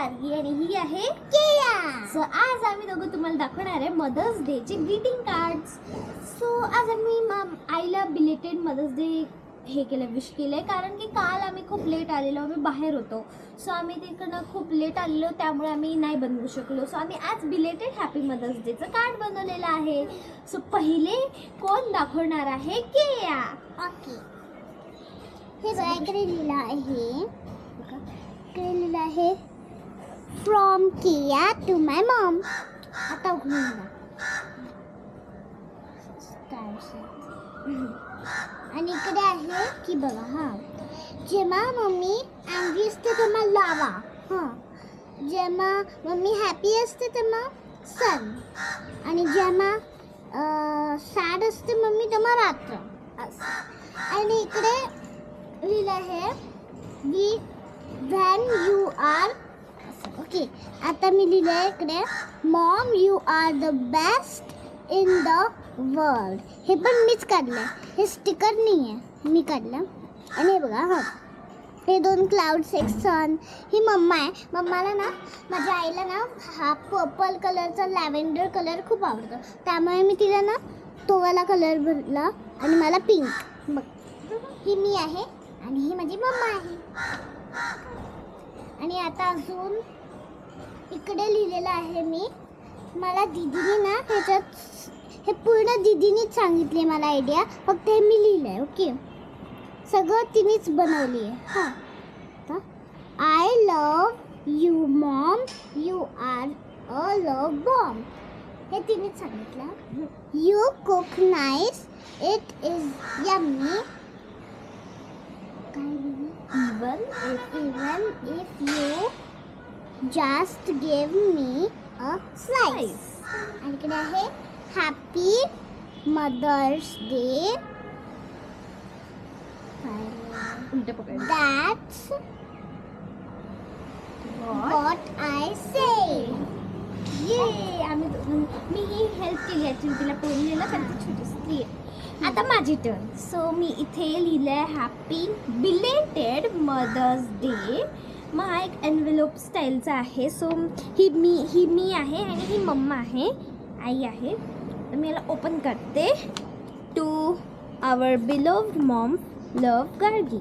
गार्गी आणि ही आहे केया. सो आज आम्ही दोघं तुम्हाला दाखवणार आहे मदर्स डेचे ग्रीटिंग कार्ड्स सो आज आम्ही आईला बिलेटेड मदर्स डे हे केलं विश केलं आहे कारण की काल आम्ही खूप लेट आलेलो आम्ही बाहेर होतो. सो आम्ही तिकडनं खूप लेट आलेलो त्यामुळे आम्ही नाही बनवू शकलो. सो आम्ही आज बिलेटेड हॅपी मदर्स डेचं कार्ड बनवलेलं आहे. सो पहिले कोण दाखवणार आहे? केया. ओके हे बघा इकडे लिहिलं आहे. इकडे लिहिलं आहे. From Kiya to my mom आता आणि इकडे आहे की बघा हा जेव्हा मम्मी अँग्री असते तेव्हा लावा हां जेव्हा मम्मी हॅपी असते तेव्हा सन आणि जेव्हा सॅड असते मम्मी तेव्हा रात्र आणि इकडे लिहिलं आहे we van you are okay आता मी लिहिलं आहे इकडे mom you are the best in the world हे पण मीच काढलं हे स्टिकर नाही आहे मी काढलं. आणि हे बघा हां. हे दोन क्लाउड्स एक सन ही मम्मा आहे. मम्माला ना माझ्या आईला ना हा पर्पल कलरचा लॅव्हेंडर कलर खूप आवडतो. त्यामुळे मी तिला ना तोवाला कलर भरला आणि मला पिंक बघ ही मी आहे आणि ही माझी मम्मा आहे. आणि आता अजून इकडे लिहिलेलं आहे मी. मला दिदीने ना ह्याच्यात हे पूर्ण दिदीनीच सांगितले मला आयडिया फक्त हे मी लिहिलं आहे ओके? सगळं तिनेच बनवली आहे. हां. I love you mom you are a love bomb हे तिनेच सांगितलं. You cook nice it is yummy काय लिहिलं? Even if you just give me a slice. आणि इकडे आहे happy mother's day that's what I say ये आम्ही मी ही हेल्प केली ॲक्च्युली तिला पोळी लिहिलं कारण ती छोटी स्त्री आहे. आता माझी टर्न सो मी इथे लिहिलं आहे हॅपी बिलेटेड मदर्स डे मग हा एक एनवेलोप स्टाईलचा आहे. सो ही मी ही मी आहे आणि ही मम्मा आहे. आई आहे. तर मी याला ओपन करते. To our beloved mom love Gargi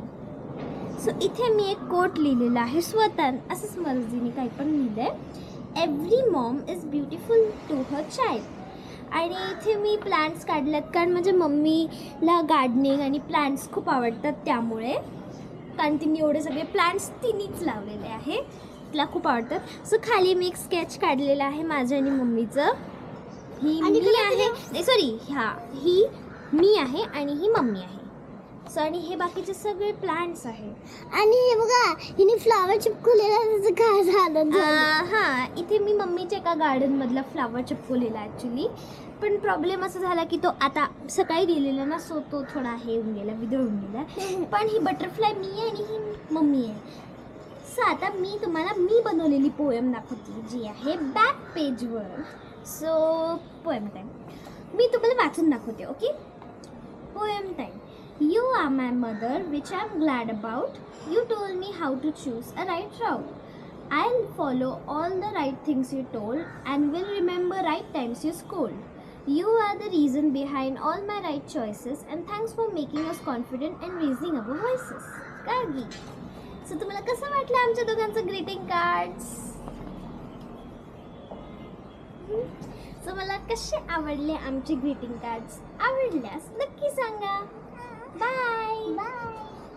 so इथे मी एक कोट लिहिलेला आहे. स्वतः असंच मर्जीने काही पण लिहिलं आहे every mom is beautiful to her child आणि इथे मी प्लांट्स काढल्यात कारण माझ्या मम्मीला गार्डनिंग आणि प्लांट्स खूप आवडतात त्यामुळे. कारण तिने एवढे सगळे प्लांट्स तिनेच लावलेले आहे. तिला खूप आवडतात. सो खाली मी एक स्केच काढलेलं आहे माझं आणि मम्मीचं. ही मी आहे. नाही सॉरी ह्या ही मी आहे आणि ही मम्मी आहे. आणि हे बाकीचे सगळे प्लांट्स आहेत. आणि हे बघा हिने फ्लावर चिपकवलेला त्याचं काय झालं? हां इथे मी मम्मीच्या एका गार्डनमधला फ्लावर चिपकवलेला ॲक्च्युली पण प्रॉब्लेम असा झाला की तो आता सकाळी दिलेला ना सो तो थोडा हे होऊन गेला विदळून गेला. पण ही बटरफ्लाय मी आहे आणि ही मम्मी आहे. सो आता मी तुम्हाला मी बनवलेली पोएम दाखवते जी आहे बॅक पेजवर सो पोएम टाईम मी तुम्हाला वाचून दाखवते okay poem time You are my mother, which I'm glad about. You told me how to choose a right route. I'll follow all the right things you told and will remember right times you scold. You are the reason behind all my right choices and thanks for making us confident and raising our voices. Gargi. So तुम्हाला कसं वाटलं आमच्या दोघांचं greeting cards so मला कसे आवडले आमचे greeting cards आवडल्यास नक्की सांगा Bye. Bye.